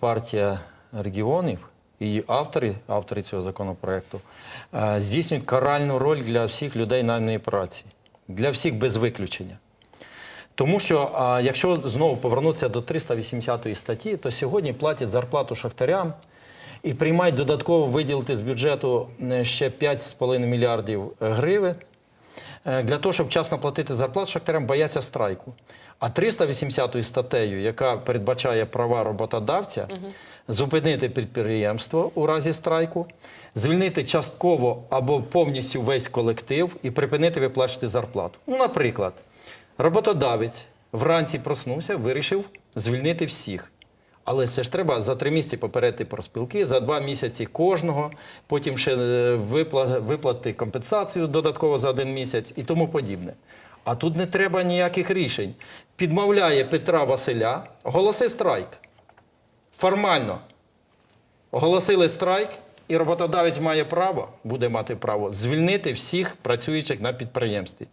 партія регіонів і автори, автори цього законопроекту, е, здійснюють каральну роль для всіх людей найманої праці, для всіх без виключення. Тому що якщо знову повернутися до 380 статті, то сьогодні платять зарплату шахтарям і приймають додатково виділити з бюджету е, ще 5,5 мільярдів гривень для того, щоб вчасно платити зарплату шахтарям, бояться страйку. А 380 статтею, яка передбачає права роботодавця, зупинити підприємство у разі страйку, звільнити частково або повністю весь колектив і припинити виплачувати зарплату. Ну, наприклад, роботодавець вранці проснувся, вирішив звільнити всіх. Але це ж треба за три місяці попередити профспілки, за два місяці кожного, потім ще е, виплати компенсацію додатково за один місяць і тому подібне. А тут не треба ніяких рішень. Підмовляє Петра Василя, оголоси страйк. Формально оголосили страйк, і роботодавець має право, буде мати право звільнити всіх працюючих на підприємстві.